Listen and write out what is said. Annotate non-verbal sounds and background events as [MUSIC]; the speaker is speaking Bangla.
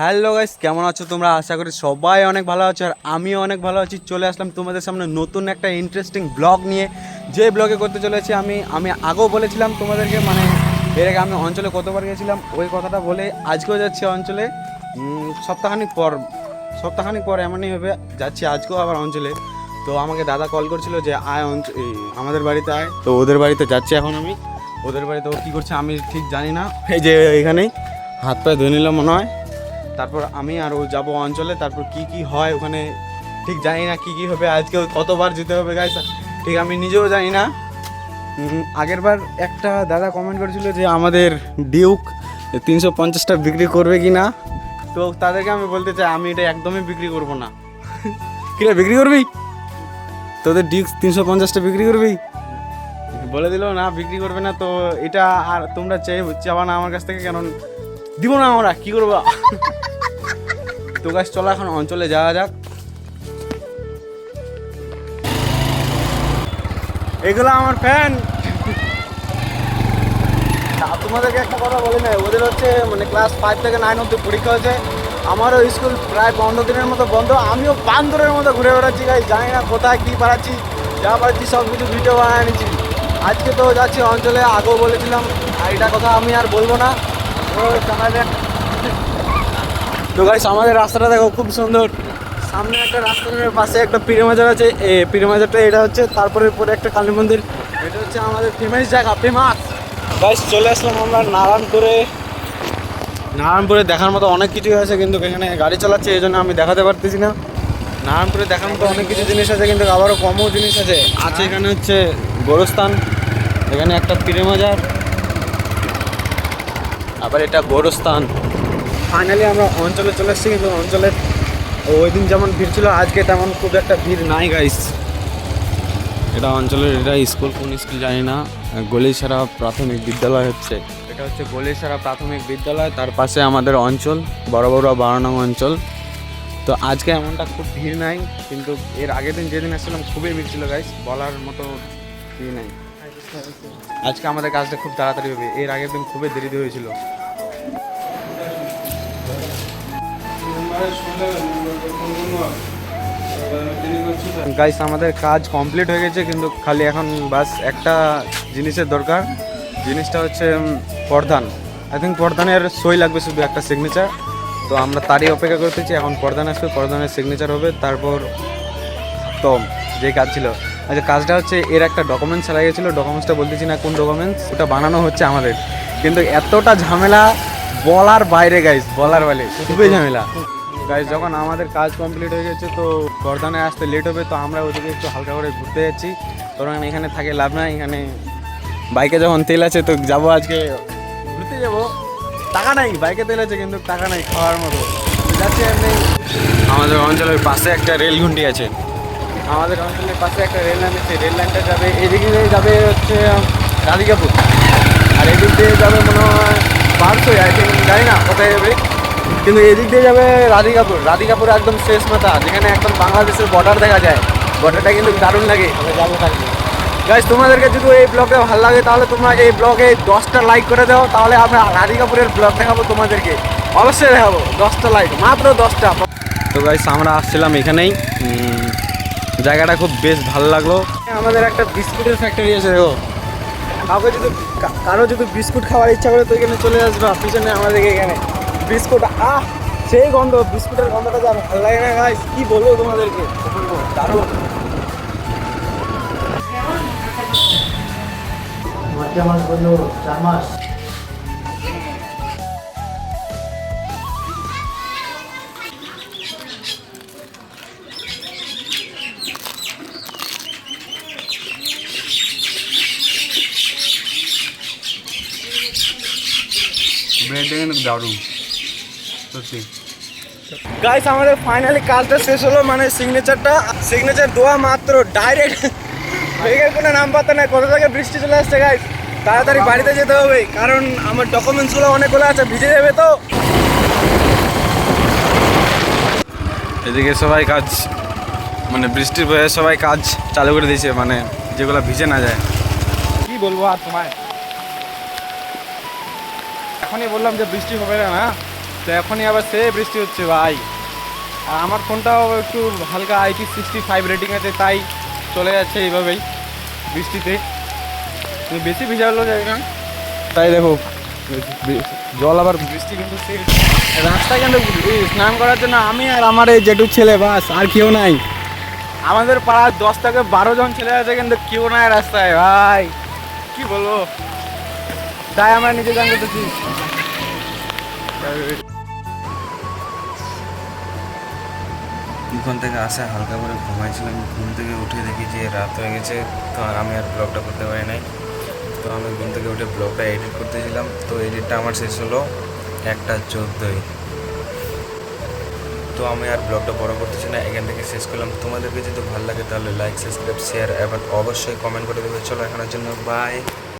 হ্যালো গাইস কেমন আছো তোমরা? আশা করি সবাই অনেক ভালো আছো আর আমিও অনেক ভালো আছি। চলে আসলাম তোমাদের সামনে নতুন একটা ইন্টারেস্টিং ব্লগ নিয়ে। যে ব্লগে করতে চলেছি আমি আমি আগেও বলেছিলাম তোমাদেরকে মানে এর আগে আমি অঞ্চলে কতবার গেছিলাম, ওই কথাটা বলে আজকেও যাচ্ছি অঞ্চলে। সপ্তাহখানিক পর সপ্তাহখানিক পর এমনই হবে যাচ্ছি আজকেও আবার অঞ্চলে। তো আমাকে দাদা কল করছিল যে আয় অঞ্চ আমাদের বাড়িতে আয়। তো ওদের বাড়িতে যাচ্ছি এখন আমি। ওদের বাড়িতে ও কী করছে আমি ঠিক জানি না। এই যে এখানেই হাত পায়ে ধুয়ে নিলাম মনে হয়। তারপর আমি আর ও যাব অঞ্চলে, তারপর কি কি হয় ওখানে ঠিক জানি না কি কি হবে আজকে কতবার যেতে হবে গাইস ঠিক আমি নিজেও জানি না। আগেরবার একটা দাদা কমেন্ট করেছিল যে আমাদের ডিউক তিনশো পঞ্চাশটা বিক্রি করবে কি না তো তাদেরকে আমি বলতে চাই, আমি এটা একদমই বিক্রি করব না। [LAUGHS] কিরে, বিক্রি করবি? তোদের ডিউক তিনশো পঞ্চাশটা বিক্রি করবি? বলে দিল, না, বিক্রি করবে না। তো এটা আর তোমরা চাই চাবা না আমার কাছ থেকে, কেন দিব না আমরা, কি করব? [LAUGHS] তো গাছ চলো এখন অঞ্চলে যাওয়া যাক। এগুলো আমার ফ্যান তোমাদেরকে একটা কথা বলি না, ওদের হচ্ছে মানে ক্লাস ফাইভ থেকে নাইন অব্দি পরীক্ষা হয়েছে। আমারও স্কুল প্রায় পনেরো দিনের মতো বন্ধ, আমিও বান্দরের মতো ঘুরে বেড়াচ্ছি গাই জানি না কোথায় কী পারাচ্ছি যা পারছি সব কিছু ভিডিও বানিয়ে নিচ্ছি আজকে তো যাচ্ছি অঞ্চলে, আগেও বলেছিলাম, আর এটা কথা আমি আর বলব না। ও জানালে তো গাইস আমাদের রাস্তাটা দেখো খুব সুন্দর। সামনে একটা রাস্তার পাশে একটা পীরে মাজার আছে। পীরে মাজারটা এটা হচ্ছে, তারপরে পরে একটা কালী মন্দির। এটা হচ্ছে আমাদের ফেমাস জায়গা ফেমাস গাইস চলে আসলাম আমরা নারায়ণপুরে। নারায়ণপুরে দেখার মতো অনেক কিছুই আছে কিন্তু এখানে গাড়ি চালাচ্ছে, এই জন্য আমি দেখাতে পারতেছি না। নারায়ণপুরে দেখার মতো অনেক কিছু জিনিস আছে কিন্তু আবারও কমও জিনিস আছে। আছে এখানে হচ্ছে গোরস্থান, এখানে একটা পীরে মাজার। আবার এটা গোরস্থান। ফাইনালি আমরা অঞ্চলে চলে এসেছি কিন্তু অঞ্চলে ওই দিন যেমন ভিড় ছিল আজকে তেমন খুব একটা ভিড় নাই গাইস এটা অঞ্চলের এটা স্কুল কোন স্কুল জানি না। গলিসারা প্রাথমিক বিদ্যালয় হচ্ছে। এটা হচ্ছে গলিসারা প্রাথমিক বিদ্যালয় তার পাশে আমাদের অঞ্চল বড় বড় বারো অঞ্চল। তো আজকে এমনটা খুব ভিড় নাই কিন্তু এর আগের দিন যেদিন আসছিলাম খুবই ভিড় ছিল গাইস বলার মতো ভিড় নাই। আজকে আমাদের কাজটা খুব তাড়াতাড়ি হবে এর আগের দিন খুবই দেরিতে হয়েছিল। গাইস আমাদের কাজ কমপ্লিট হয়ে গেছে, কিন্তু খালি এখন বাস একটা জিনিসের দরকার। জিনিসটা হচ্ছে প্রধান। আই থিঙ্ক প্রধানের সই লাগবে শুধু একটা সিগনেচার তো আমরা তারই অপেক্ষা করতেছি, এখন প্রধান আসবে, প্রধানের সিগনেচার হবে, তারপর তো যে কাজ ছিল। আচ্ছা কাজটা হচ্ছে, এর একটা ডকুমেন্টস ছাড়া গেছিল ডকুমেন্টসটা বলতেছি না কোন ডকুমেন্টস ওটা বানানো হচ্ছে আমাদের। কিন্তু এতটা ঝামেলা, বলার বাইরে গাইস বলার বাইরে, খুবই ঝামেলা। গাইস যখন আমাদের কাজ কমপ্লিট হয়ে গেছে, তো বর্ধমানে আসতে লেট হবে, তো আমরা ওদিকে একটু হালকা করে ঘুরতে যাচ্ছি। কারণ এখানে থাকে, লাভ নাই, এখানে বাইকে যখন তেল আছে, তো যাব আজকে। ঘুরতে যাব। টাকা নাই বাইকে তেল আছে, কিন্তু টাকা নাই, খাওয়ার মতো। যাচ্ছি এমনি আমাদের অঞ্চলের পাশে একটা রেল ঘুন্টি আছে। আমাদের অঞ্চলের পাশে একটা রেল লাইন আছে রেল লাইনটা যাবে, এদিকে যাবে হচ্ছে, রাধিকাপুর। আর এদিক দিয়ে যাবে মনে হয় বারশোই আই থিঙ্ক জানি না, কোথায় যাবে। কিন্তু এদিক দিয়ে যাবে রাধিকাপুর। রাধিকাপুর একদম শেষ মাথা যেখানে একদম বাংলাদেশের বর্ডার দেখা যায়। বর্ডারটা কিন্তু দারুণ লাগে। যাব থাকবে গাইজ তোমাদেরকে যদি এই ব্লগে ভালো লাগে তাহলে তোমরা এই ব্লগে দশটা লাইক করে দাও তাহলে আমরা রাধিকাপুরের ব্লগ দেখাবো তোমাদেরকে। অবশ্যই দেখাবো দশটা লাইক মাত্র দশটা। তো গাইস আমরা আসছিলাম এখানেই। জায়গাটা খুব বেশ ভালো লাগল। আমাদের একটা বিস্কুটের ফ্যাক্টরি আছে দেখো। কাউকে যদি কারও যদি বিস্কুট খাওয়ার ইচ্ছা করে তো এখানে চলে আসবা পিছনে আমাদের এখানে। বিস্কুট, আহ, সেই গন্ধ, বিস্কুটের গন্ধটা যা ভালো লাগে না গাইস কি বলব তোমাদেরকে? দারুণ। ব্রেডটা দারুণ। সত্যি। গাইস আমাদের ফাইনালি কাজটা শেষ হলো মানে সিগনেচারটা সিগনেচার দেওয়া মাত্র ডাইরেক্ট ব্যাগের কোনো নাম পাতা নাই কোথা থেকে বৃষ্টি চলে আসছে গাইস তাড়াতাড়ি বাড়িতে যেতে হবে কারণ আমার ডকুমেন্টসগুলো অনেকগুলো আছে ভিজে যাবে তো। এদিকে সবাই কাজ মানে বৃষ্টির ভয়ে সবাই কাজ চালু করে দিয়েছে মানে যেগুলো ভিজে না যায়। কি বলব আর তোমায়? এখনই বললাম যে বৃষ্টি হবে না না তো এখনই আবার সে বৃষ্টি হচ্ছে ভাই। আর আমার ফোনটাও একটু হালকা আইপি সিক্সটি ফাইভ রেটিং আছে, তাই চলে যাচ্ছে এইভাবেই বৃষ্টিতে। কিন্তু বেশি ভিজালো না। তাই দেখো, জল আবার বৃষ্টি কিন্তু রাস্তায় কিন্তু স্নান করার জন্য আমি আর আমার এই জেঠুর ছেলে, বাস, আর কেউ নাই। আমাদের পাড়ার দশ থেকে বারো জন ছেলে আছে কিন্তু কেউ নাই রাস্তায়, ভাই। কি বলব? তাই আমরা নিজে গান করতেছি ওখান থেকে আসে, হালকা করে ঘুমাইছিলাম, ঘুম থেকে উঠে দেখি যে রাত হয়ে গেছে, তো আমি আর ব্লগটা করতে পারি নাই। তো আমি ঘুম থেকে উঠে ব্লগটা এডিট করতেছিলাম তো এডিটটা আমার শেষ হলো একটা চোদ্দোই। তো আমি আর ব্লগটা বড় করতেছি না, এখান থেকে শেষ করলাম। তোমাদেরকে যদি ভালো লাগে তাহলে লাইক সাবস্ক্রাইব শেয়ার এবং অবশ্যই কমেন্ট করে দেবে। চলো এখনের জন্য বাই